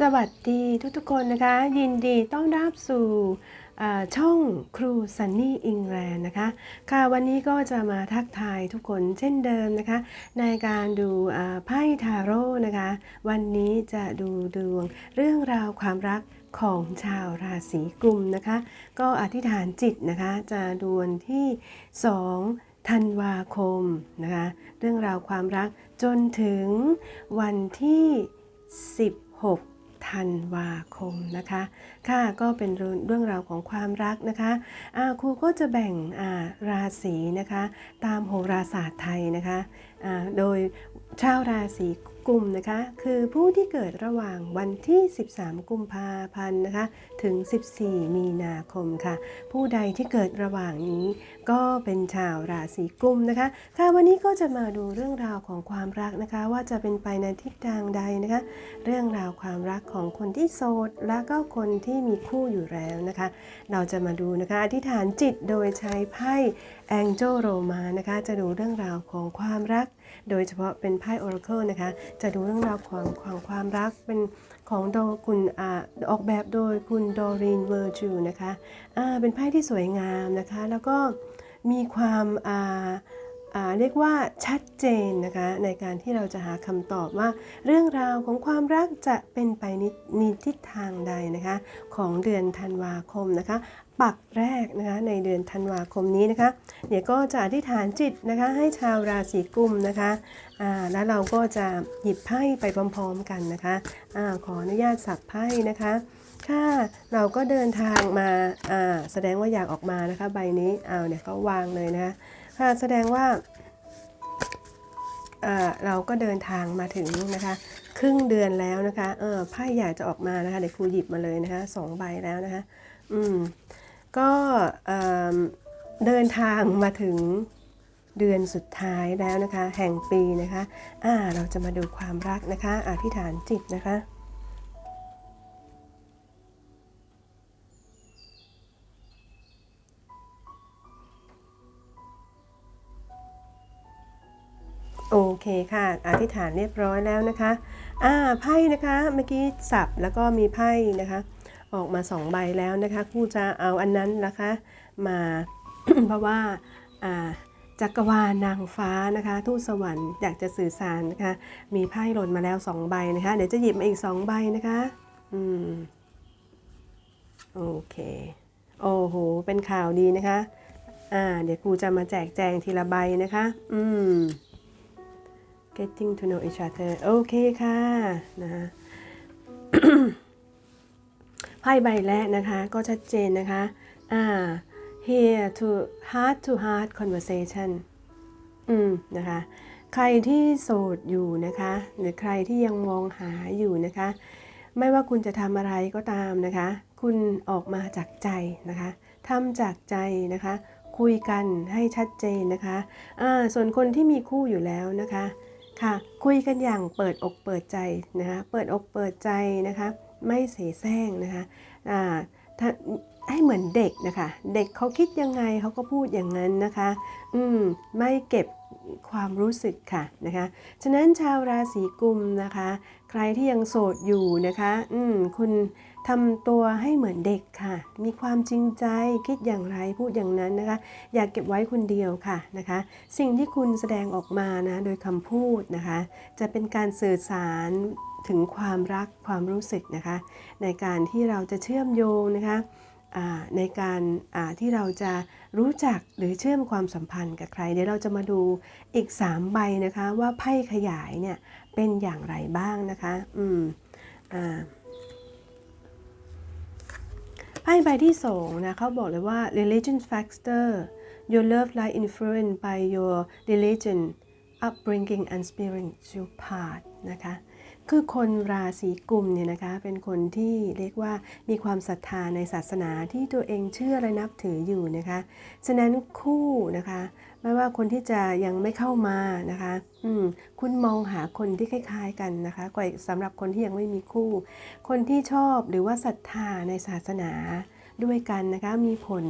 สวัสดีทุกๆคนนะคะ ยินดีต้อนรับสู่ช่องครูซันนี่อิงแลนด์นะคะค่ะวันนี้ก็จะมาทักทายทุกคนเช่นเดิมนะคะ ในการดูไพ่ทาโร่นะคะ วันนี้จะดูดวงเรื่องราวความรักของชาวราศีกุมนะคะ ก็อธิษฐานจิตนะคะ จะดวนที่ 2ธันวาคมนะคะ เรื่องราวความรักจนถึงวันที่ 16 ธันวาคมนะคะ ค่ะก็เป็นเรื่องราวของความรักนะคะะครูก็จะแบ่งราศีนะคะ ตามโหราศาสตร์ไทยนะคะะโดย ชาวราศีกุมนะคะ คือผู้ที่เกิดระหว่างวันที่ 13 กุมภาพันธ์นะคะ ถึง 14 มีนาคมค่ะ ผู้ใดที่เกิดระหว่างนี้ก็เป็นชาวราศีกุมนะคะ ค่ะวันนี้ก็จะมาดูเรื่องราวของความรักนะคะ ว่าจะเป็นไปในทิศทางใดนะคะ เรื่องราวความรักของคนที่โสด และก็คนที่มีคู่อยู่แล้วนะคะ เราจะมาดูนะคะอธิษฐานจิตโดยใช้ไพ่ Angel Roma นะคะ จะดูเรื่องราวของความรัก โดยเฉพาะเป็นไพ่ Oracle นะคะ จะดูเรื่องราวของของความรักเป็นของโดคุณอออกแบบโดยคุณดอรินเวอร์จูนะคะเป็นไพ่ที่สวยงามนะคะ แล้วก็มีความเรียกว่าชัดเจนนะคะในการที่เราจะหาคำตอบว่า เรื่องราวของความรักจะเป็นไปนในทิศทางใดนะคะ ของเดือนธันวาคมนะคะ ปักแรกนะคะในเดือนธันวาคมนี้นะคะ เดี๋ยวก็จะอธิษฐานจิตนะคะให้ชาวราศีกุมนะคะแล้วเราก็จะหยิบไพ่ไปพร้อมๆกันนะคะอาขออนุญาตสับไพ่นะคะค่ะเราก็เดินทางมาแสดงว่าอยากออกมานะคะใบนี้เอาเนี่ยก็วางเลยนะคะค่ะแสดงว่าเอ่อเราก็เดินทางมาถึงนะคะครึ่งเดือนแล้วนะคะเออไพ่อยากจะออกมานะคะเดี๋ยวครูหยิบมาเลยนะคะสองใบแล้วนะคะอืม ก็เดินทางมาถึงเดือนสุดท้ายแล้วนะคะ แห่งปีนะคะอ่าเราจะมาดูความรักนะคะอธิษฐานจิตนะคะโอเคค่ะอธิษฐานเรียบร้อยแล้วนะคะอ่าไพ่นะคะเมื่อกี้สับแล้วก็มีไพ่นะคะ ออกมาสองใบแล้วนะคะครูจะเอาอันนั้นนะคะมาเพราะว่าจักรวาลนางฟ้านะคะทูตสวรรค์อยากจะสื่อสารนะคะมีไพ่หล่นมาแล้วสองใบนะคะเดี๋ยวจะหยิบมาอีกสองใบนะคะอืมโอเคโอ้โหเป็นข่าวดีนะคะอ่าเดี๋ยวครูจะมาแจกแจงทีละใบนะคะอืม getting to know each other โอเคค่ะนะ ไพ่ใบแรกนะคะก็ชัดเจนนะคะอ่า here to heart to heart conversation อืมนะคะใครที่โสดอยู่นะคะ หรือใครที่ยังมองหาอยู่นะคะ ไม่ว่าคุณจะทำอะไรก็ตามนะคะ คุณออกมาจากใจนะคะทำจากใจนะคะ คุยกันให้ชัดเจนนะคะอ่าส่วนคนที่มีคู่อยู่แล้วนะคะค่ะ คุยกันอย่างเปิดอกเปิดใจนะคะ เปิดอกเปิดใจนะคะ ไม่เสแสร้งนะคะให้เหมือนเด็กนะคะ เด็กเขาคิดยังไงเขาก็พูดอย่างนั้นนะคะ อืมไม่เก็บความรู้สึกค่ะนะคะ ฉะนั้นชาวราศีกุมนะคะ ใครที่ยังโสดอยู่นะคะ อืมคุณทำตัวให้เหมือนเด็กค่ะ มีความจริงใจคิดอย่างไรพูดอย่างนั้นนะคะ อย่าเก็บไว้คนเดียวค่ะนะคะ สิ่งที่คุณแสดงออกมานะโดยคำพูดนะคะ จะเป็นการสื่อสาร ถึงความรักความรู้สึกนะคะ ในการที่เราจะเชื่อมโยงนะคะในการที่เราจะรู้จักหรือเชื่อมความสัมพันธ์กับใคร เดี๋ยวเราจะมาดูอีก 3 ใบนะคะว่าไพ่ขยายเนี่ยเป็นอย่างไรบ้างนะคะอืมอ่าไพ่ใบที่สองนะเขาบอกเลยว่า religion factor your love life influenced by your religion upbringing and spiritual path นะคะ คือคนราศีกุมเนี่ยนะคะเป็นคนที่เรียกว่ามีความศรัทธาในศาสนาที่ตัวเองเชื่อและนับถืออยู่นะคะฉะนั้นคู่นะคะไม่ว่าคนที่จะยังไม่เข้ามานะคะอืมคุณมองหาคนที่คล้าย ๆ กันนะคะกว่าสำหรับคนที่ยังไม่มีคู่ คนที่ชอบหรือว่าศรัทธาในศาสนาด้วยกันนะคะมีผล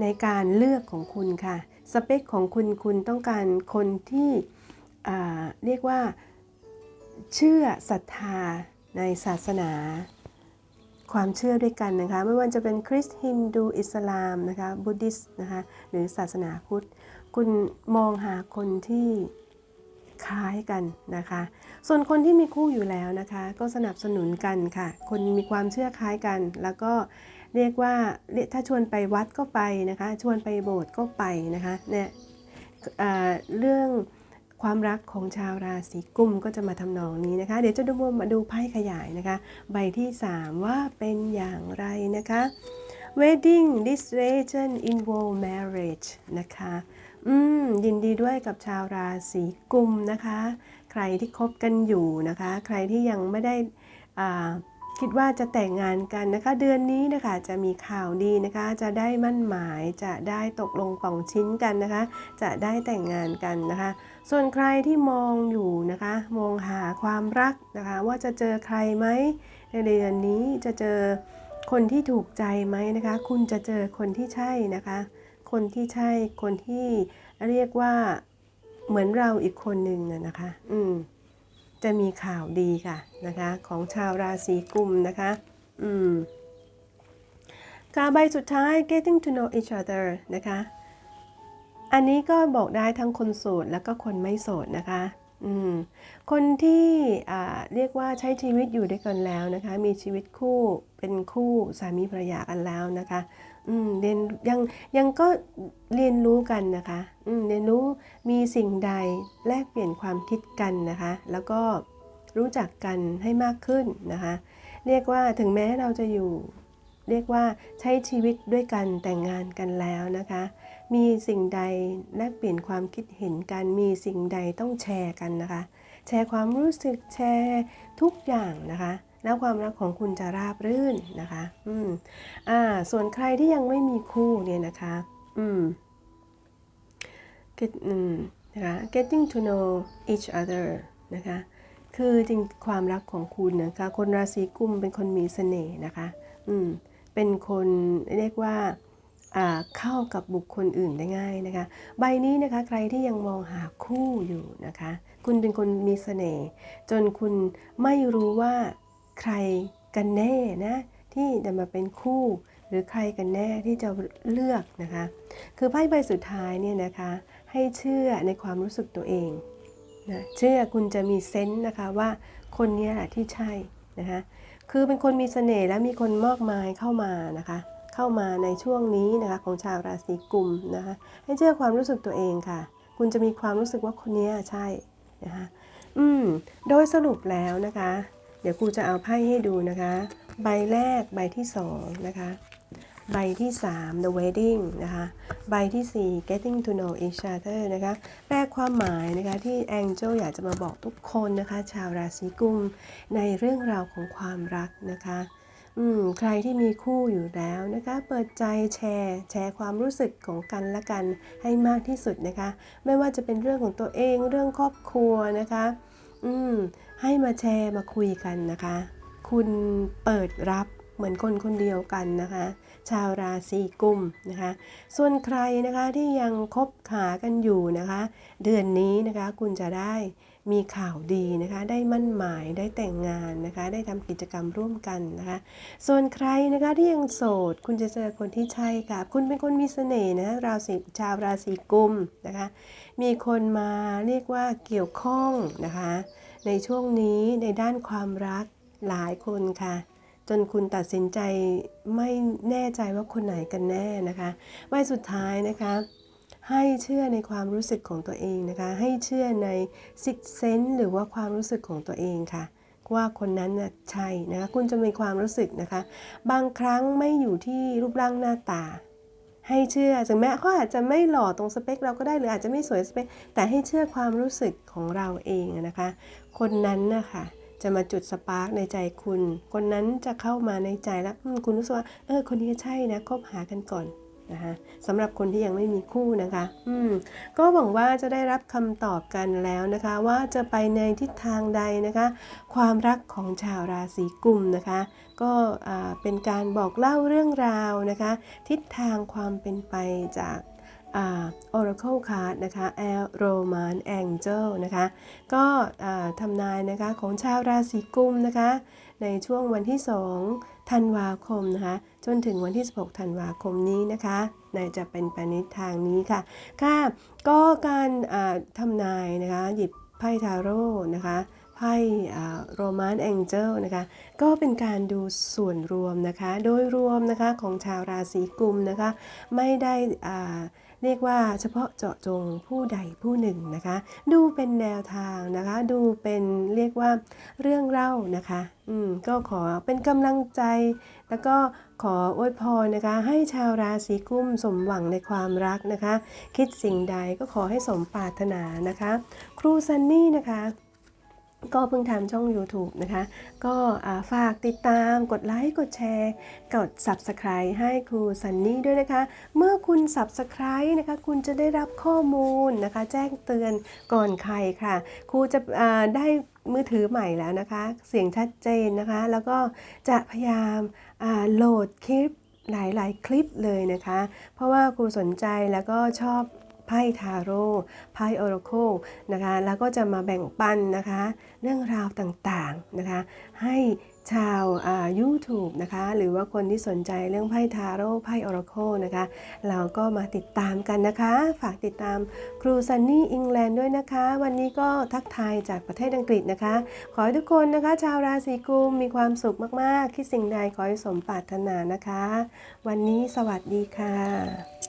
ในการเลือกของคุณค่ะ สเปคของคุณคุณต้องการคนที่เรียกว่า เชื่อศรัทธาในศาสนา ความเชื่อด้วยกันนะคะ ไม่ว่าจะเป็นคริสต์ฮินดูอิสลามนะคะบุติสนะคะหรือศาสนาพุทธ คุณมองหาคนที่คล้ายกันนะคะ ส่วนคนที่มีคู่อยู่แล้วนะคะ ก็สนับสนุนกันค่ะ คนมีความเชื่อคล้ายกัน แล้วก็เรียกว่าถ้าชวนไปวัดก็ไปนะคะ ชวนไปโบสถ์ก็ไปนะคะเนี่ยเเรื่อง ความรักของชาวราศีกุมก็จะมาทำนองนี้นะคะ เดี๋ยวจะดูมาดูไพ่ขยายนะคะ ใบที่ 3 ว่าเป็นอย่างไรนะคะ Wedding this region involve marriage นะคะ อืม ยินดีด้วยกับชาวราศีกุมนะคะ ใครที่คบกันอยู่นะคะ ใครที่ยังไม่ได้อ่า คิดว่าจะแต่งงานกันนะคะ เดือนนี้นะคะจะมีข่าวดีนะคะ จะได้มั่นหมายจะได้ตกลงป่องชิ้นกันนะคะ จะได้แต่งงานกันนะคะ ส่วนใครที่มองอยู่นะคะ มองหาความรักนะคะ ว่าจะเจอใครไหมในเดือนนี้จะเจอคนที่ถูกใจไหมนะคะ คุณจะเจอคนที่ใช่นะคะ คนที่ใช่คนที่เรียกว่าเหมือนเราอีกคนหนึ่งนะนะคะ อืม จะมีข่าวดีค่ะนะคะ ของชาวราศีกุมนะคะ อืมกาใบสุดท้าย getting to know each other นะคะ อันนี้ก็บอกได้ทั้งคนโสดแล้วก็คนไม่โสดนะคะ คนที่เรียกว่าใช้ชีวิตอยู่ด้วยกันแล้วนะคะ มีชีวิตคู่เป็นคู่สามีภรรยากันแล้วนะคะเรียนยังยังก็เรียนรู้กันนะคะเรียนรู้มีสิ่งใดแลกเปลี่ยนความคิดกันนะคะ แล้วก็รู้จักกันให้มากขึ้นนะคะ เรียกว่าถึงแม้เราจะอยู่ เรียกว่าใช้ชีวิตด้วยกันแต่งงานกันแล้วนะคะ มีสิ่งใดแลกเปลี่ยนความคิดเห็นกัน มีสิ่งใดต้องแชร์กันนะคะ แชร์ความรู้สึกแชร์ทุกอย่างนะคะ แล้วความรักของคุณจะราบรื่นนะคะ อืมอ่า ส่วนใครที่ยังไม่มีคู่เนี่ยนะคะ อืม get อืมนะคะ getting to know each other นะคะคือจริงความรักของคุณนะคะคนราศีกุมเป็นคนมีเสน่ห์นะคะ อืม เป็นคนเรียกว่าอ่า เข้ากับบุคคลอื่นได้ง่ายนะคะ ใบนี้นะคะใครที่ยังมองหาคู่อยู่นะคะ คุณเป็นคนมีเสน่ห์จนคุณไม่รู้ว่าใครกันแน่นะที่จะมาเป็นคู่ หรือใครกันแน่ที่จะเลือกนะคะ คือไพ่ใบสุดท้ายเนี่ยนะคะให้เชื่อในความรู้สึกตัวเองนะเชื่อคุณจะมีเซนส์นะคะว่าคนนี้แหละที่ใช่นะคะคือเป็นคนมีเสน่ห์และมีคนมากมายเข้ามานะคะ เข้ามาในช่วงนี้นะคะของชาวราศีกุมนะคะให้เชื่อความรู้สึกตัวเองค่ะ คุณจะมีความรู้สึกว่าคนนี้ใช่นะคะอืมโดยสรุปแล้วนะคะ เดี๋ยวครูจะเอาไพ่ให้ดูนะคะ ใบแรกใบที่สองนะคะใบที่ 3 the wedding นะคะ ใบที่ 4 getting to know each other นะคะ แปลความหมายนะคะที่ Angel อยากจะมาบอกทุกคนนะคะ ชาวราศีกุมในเรื่องราวของความรักนะคะ อืมใครที่มีคู่อยู่แล้วนะคะ เปิดใจแชร์ แชร์ความรู้สึกของกันและกันให้มากที่สุดนะคะ ไม่ว่าจะเป็นเรื่องของตัวเองเรื่องครอบครัวนะคะ อืมให้มาแชร์มาคุยกันนะคะ คุณเปิดรับเหมือนคนคนเดียวกันนะคะ ชาวราศีกุมนะคะ ส่วนใครนะคะที่ยังคบหากันอยู่นะคะ เดือนนี้นะคะคุณจะได้ มีข่าวดีนะคะ ได้มั่นหมายได้แต่งงานนะคะ ได้ทำกิจกรรมร่วมกันนะคะ ส่วนใครนะคะที่ยังโสด คุณจะเจอคนที่ใช่ค่ะ คุณเป็นคนมีเสน่ห์นะราศีชาวราศีกุมนะคะ มีคนมาเรียกว่าเกี่ยวข้องนะคะ ในช่วงนี้ในด้านความรักหลายคนค่ะจนคุณตัดสินใจไม่แน่ใจว่าคนไหนกันแน่นะคะใบสุดท้ายนะคะ ให้เชื่อในความรู้สึกของตัวเองนะคะ ให้เชื่อในซิกเซนหรือว่าความรู้สึกของตัวเองค่ะ ว่าคนนั้นน่ะใช่นะคะคุณจะมีความรู้สึกนะคะ บางครั้งไม่อยู่ที่รูปร่างหน้าตา ให้เชื่อถึงแม้เขาอาจจะไม่หล่อตรงสเปคเราก็ได้หรืออาจจะไม่สวยสเปคแต่ให้เชื่อความรู้สึกของเราเองนะคะ คนนั้นนะคะจะมาจุดสปาร์กในใจคุณ คนนั้นจะเข้ามาในใจแล้วคุณรู้สึกว่าเออคนนี้ใช่นะคบหากันก่อน นะคะสำหรับคนที่ยังไม่มีคู่นะคะ อืม ก็หวังว่าจะได้รับคำตอบกันแล้วนะคะ ว่าจะไปในทิศทางใดนะคะ ความรักของชาวราศีกุมนะคะ ก็เป็นการบอกเล่าเรื่องราวนะคะ ทิศทางความเป็นไปจากอ่า Oracle Card นะคะ El Roman Angel นะคะ ก็ทำนายนะคะของชาวราศีกุมนะคะ ในช่วงวันที่ 2 ธันวาคมนะคะ จนถึงวันที่ 16 ธันวาคมนี้นะคะในจะเป็นไปในทางนี้ค่ะ ค่ะ ก็การอ่าทำนายนะคะ หยิบไพ่ทาโร่นะคะไพ่โรมานแองเจิลนะคะก็เป็นการดูส่วนรวมนะคะ โดยรวมนะคะของชาวราศีกุมนะคะ ไม่ได้อ่า เรียกว่าเฉพาะเจาะจงผู้ใดผู้หนึ่งนะคะ ดูเป็นแนวทางนะคะ ดูเป็นเรียกว่าเรื่องเล่านะคะ อืมก็ขอเป็นกำลังใจ แล้วก็ขออวยพรนะคะ ให้ชาวราศีกุมสมหวังในความรักนะคะ คิดสิ่งใดก็ขอให้สมปรารถนานะคะ ครูซันนี่นะคะ ก็เพิ่งทำช่อง YouTube นะคะ ก็าฝากติดตามกดไลค์ กดแชร์ กด Subscribe ให้ครูซันนี่ด้วยนะคะ เมื่อคุณ Subscribe นะคะ คุณจะได้รับข้อมูลนะคะ แจ้งเตือนก่อนใครค่ะ ครูจะได้มือถือใหม่แล้วนะคะ เสียงชัดเจนนะคะ แล้วก็จะพยายามาโหลดคลิปหลาย ๆ คลิปเลยนะคะ เพราะว่าครูสนใจแล้วก็ชอบ ไพ่ทาโร่ไพ่ออราโคนะคะแล้วก็จะมาแบ่งปันนะคะ เรื่องราวต่างๆนะคะ ให้ชาวอ่า YouTube นะคะหรือว่าคนที่สนใจเรื่องไพ่ทาโร่ไพ่ออราโคนะคะ เราก็มาติดตามกันนะคะ ฝากติดตามครูซันนี่อิงแลนด์ด้วยนะคะ วันนี้ก็ทักทายจากประเทศอังกฤษนะคะ ขอให้ทุกคนนะคะ ชาวราศีกุมมีความสุขมากๆ คิดสิ่งใดขอให้สมปรารถนานะคะ วันนี้สวัสดีค่ะ